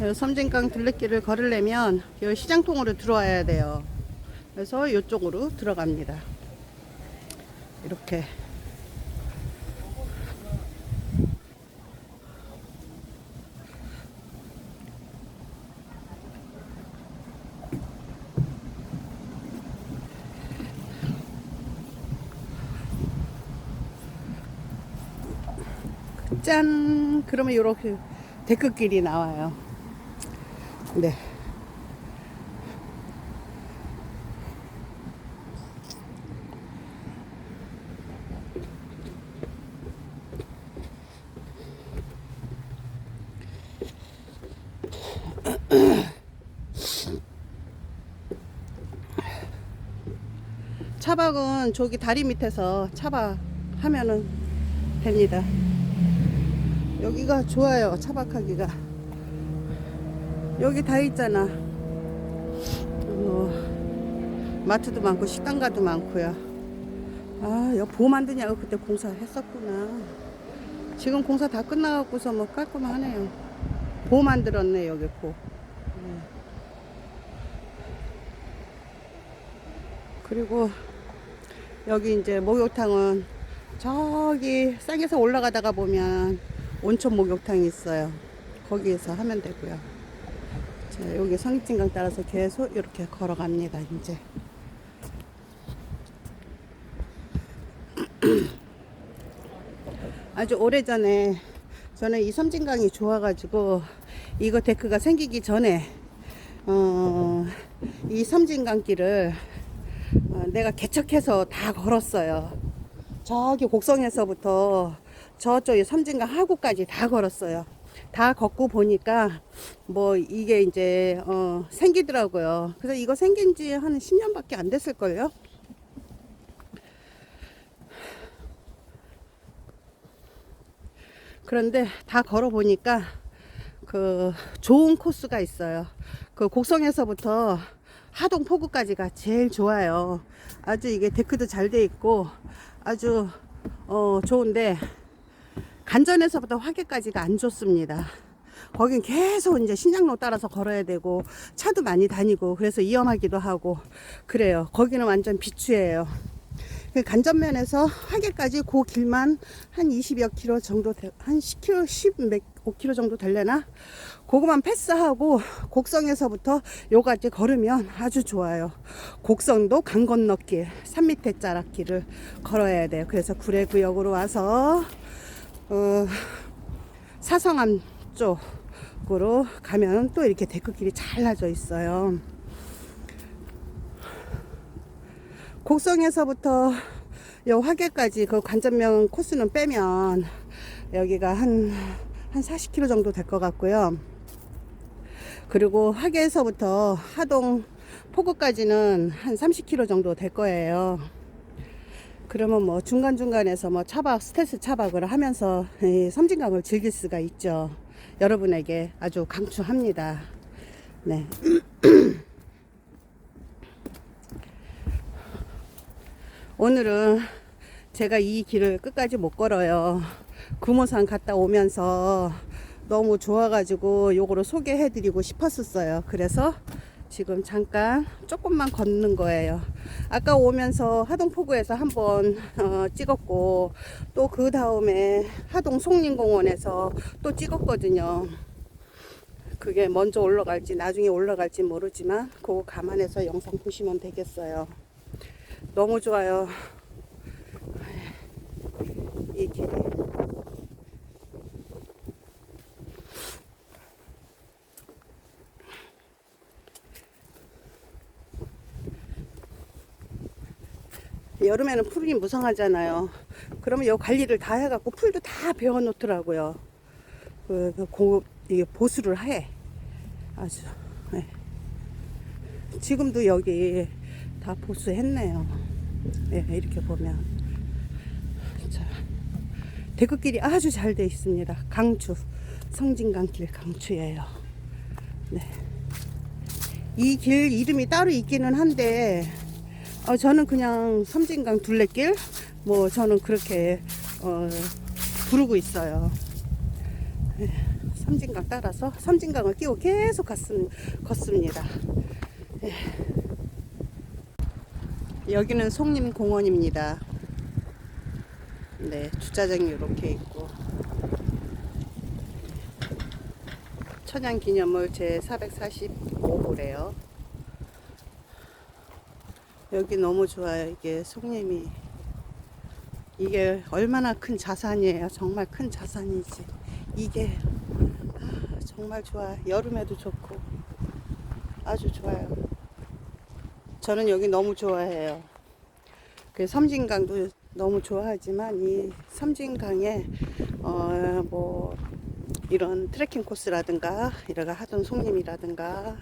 요 섬진강 둘레길을 걸으려면 요 시장통으로 들어와야 돼요. 그래서 이쪽으로 들어갑니다. 이렇게 짠! 그러면 이렇게 데크길이 나와요. 네. 차박은 저기 다리 밑에서 차박 하면은 됩니다. 여기가 좋아요. 차박하기가. 여기 다 있잖아. 뭐, 마트도 많고 식당가도 많고요. 아, 여기 보 만드냐고 그때 공사했었구나. 지금 공사 다 끝나갖고서 뭐 깔끔하네요. 보 만들었네, 여기 보. 네. 그리고 여기 이제 목욕탕은 저기 쌍에서 올라가다가 보면 온천 목욕탕이 있어요. 거기에서 하면 되고요. 자, 여기 성익진강 따라서 계속 이렇게 걸어갑니다. 이제. 아주 오래전에 저는 이 섬진강이 좋아가지고 이거 데크가 생기기 전에 어, 이 섬진강길을 어, 내가 개척해서 다 걸었어요. 저기 곡성에서부터 저쪽에 섬진강 하구까지 다 걸었어요. 다 걷고 보니까 뭐 이게 이제 어 생기더라고요. 그래서 이거 생긴 지 한 10년밖에 안 됐을걸요. 그런데 다 걸어 보니까 그 좋은 코스가 있어요. 그 곡성에서부터 하동 포구까지가 제일 좋아요. 아주 이게 데크도 잘 돼 있고 아주 어 좋은데 간전에서부터 화계까지가 안 좋습니다. 거긴 계속 이제 신장로 따라서 걸어야 되고 차도 많이 다니고 그래서 위험하기도 하고 그래요. 거기는 완전 비추예요. 그 간전면에서 화계까지 그 길만 한 20여 킬로 정도 되- 한 10킬로 10몇 5킬로 정도 되려나 그거만 패스하고 곡성에서부터 요까지 걸으면 아주 좋아요. 곡성도 강 건너길 산 밑에 자락길을 걸어야 돼요. 그래서 구례구역으로 와서 어, 사성암 쪽으로 가면 또 이렇게 데크길이 잘라져 있어요. 곡성에서부터 요 화계까지 그 관전명 코스는 빼면 여기가 한, 한 40km 정도 될 것 같고요. 그리고 화계에서부터 하동 포구까지는 한 30km 정도 될 거예요. 그러면 뭐 중간중간에서 뭐 차박, 스트레스 차박을 하면서 이 섬진강을 즐길 수가 있죠. 여러분에게 아주 강추합니다. 네. 오늘은 제가 이 길을 끝까지 못 걸어요. 구모산 갔다 오면서 너무 좋아가지고 요거를 소개해드리고 싶었었어요. 그래서 지금 잠깐 조금만 걷는 거예요. 아까 오면서 하동포구에서 한번 어, 찍었고 또 그 다음에 하동 송림공원에서 또 찍었거든요. 그게 먼저 올라갈지 나중에 올라갈지 모르지만 그거 감안해서 영상 보시면 되겠어요. 너무 좋아요. 이 길이. 여름에는 풀이 무성하잖아요. 그러면 요 관리를 다 해갖고 풀도 다 베어 놓더라고요. 그, 그 고, 이게 보수를 해. 아주. 네. 지금도 여기 다 보수했네요. 네, 이렇게 보면. 자, 대구길이 아주 잘 돼 있습니다. 강추 성진강길 강추예요. 네. 이 길 이름이 따로 있기는 한데 어, 저는 그냥 섬진강 둘레길 뭐 저는 그렇게 어, 부르고 있어요. 네, 섬진강 따라서 섬진강을 끼고 계속 갔습, 걷습니다. 네. 여기는 송림공원입니다. 네, 주차장이 이렇게 있고 천연기념물 제 445호래요. 여기 너무 좋아요. 이게 송림이 이게 얼마나 큰 자산이에요. 정말 큰 자산이지. 이게 아, 정말 좋아. 여름에도 좋고 아주 좋아요. 저는 여기 너무 좋아해요. 그 섬진강도 너무 좋아하지만 이 섬진강에 어 뭐 이런 트레킹 코스라든가 이런 하동 송림이라든가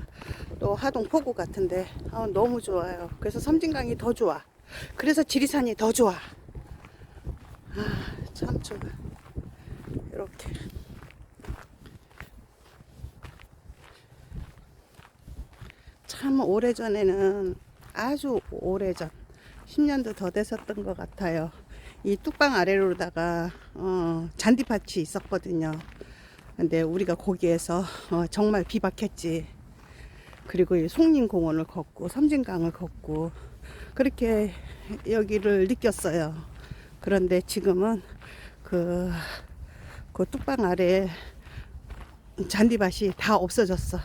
또 하동 포구 같은데 아, 너무 좋아요. 그래서 섬진강이 더 좋아. 그래서 지리산이 더 좋아. 아, 참 좋아. 이렇게. 참 오래전에는 아주 오래전 10년도 더 됐었던 것 같아요. 이 뚝방 아래로다가 어, 잔디밭이 있었거든요. 근데 우리가 거기에서 어, 정말 비박했지. 그리고 이 송림공원을 걷고 섬진강을 걷고 그렇게 여기를 느꼈어요. 그런데 지금은 그, 그 뚝방 아래 잔디밭이 다 없어졌어.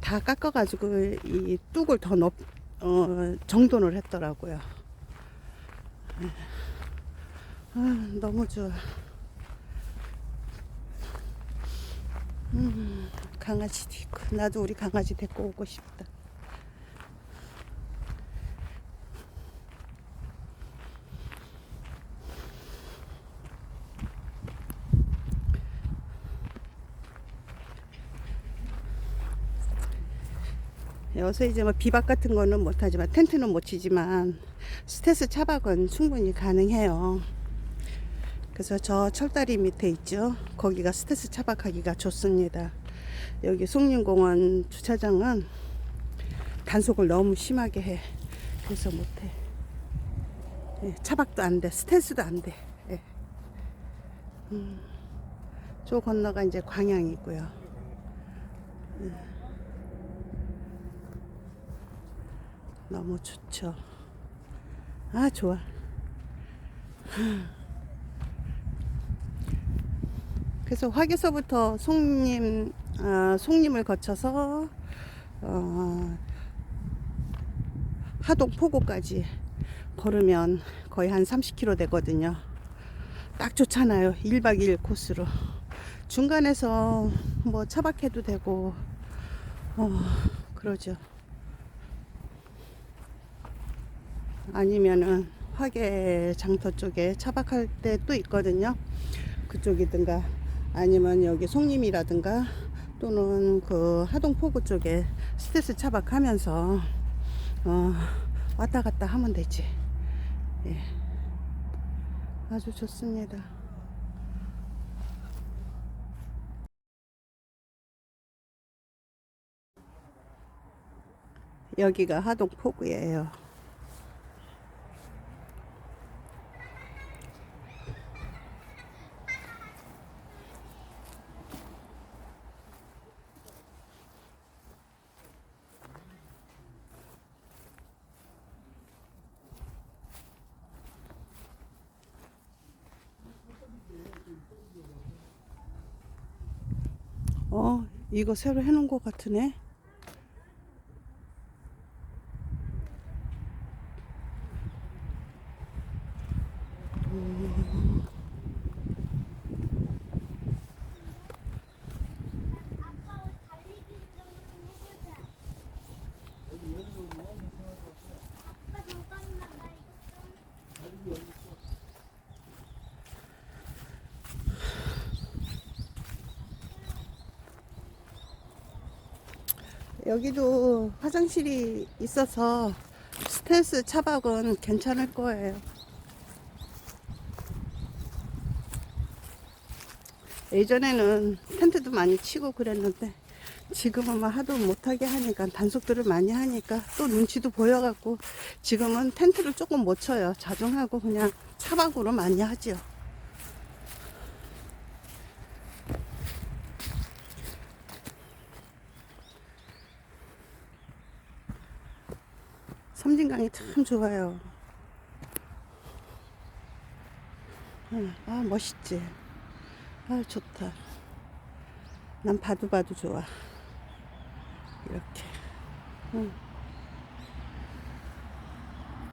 다 깎아가지고 이 뚝을 더 높, 어, 정돈을 했더라고요. 아, 너무 좋아. 음, 강아지도 있고, 나도 우리 강아지 데리고 오고 싶다. 여기서 이제 뭐 비박 같은 거는 못하지만 텐트는 못 치지만 스테스 차박은 충분히 가능해요. 그래서 저 철다리 밑에 있죠. 거기가 스테스 차박하기가 좋습니다. 여기 송림공원 주차장은 단속을 너무 심하게 해. 그래서 못해. 예, 차박도 안 돼. 스테스도 안 돼. 예. 음, 저 건너가 이제 광양이고요. 너무 좋죠. 아, 좋아. 그래서 화교서부터 송림, 아, 송림을 거쳐서, 어, 하동 포구까지 걸으면 거의 한 30km 되거든요. 딱 좋잖아요. 1박 2일 코스로. 중간에서 뭐 차박해도 되고, 어, 그러죠. 아니면은 화계 장터 쪽에 차박할 때 또 있거든요. 그쪽이든가 아니면 여기 송림이라든가 또는 그 하동포구 쪽에 스트레스 차박하면서 어, 왔다 갔다 하면 되지. 예. 아주 좋습니다. 여기가 하동포구예요. 어, 이거 새로 해놓은 것 같으네. 여기도 화장실이 있어서 스텔스 차박은 괜찮을 거예요. 예전에는 텐트도 많이 치고 그랬는데 지금은 막 하도 못하게 하니까 단속들을 많이 하니까 또 눈치도 보여갖고 지금은 텐트를 조금 못 쳐요. 자중하고 그냥 차박으로 많이 하지요. 섬진강이 참 좋아요. 응, 아, 멋있지. 아, 좋다. 난 봐도 봐도 좋아. 이렇게. 응.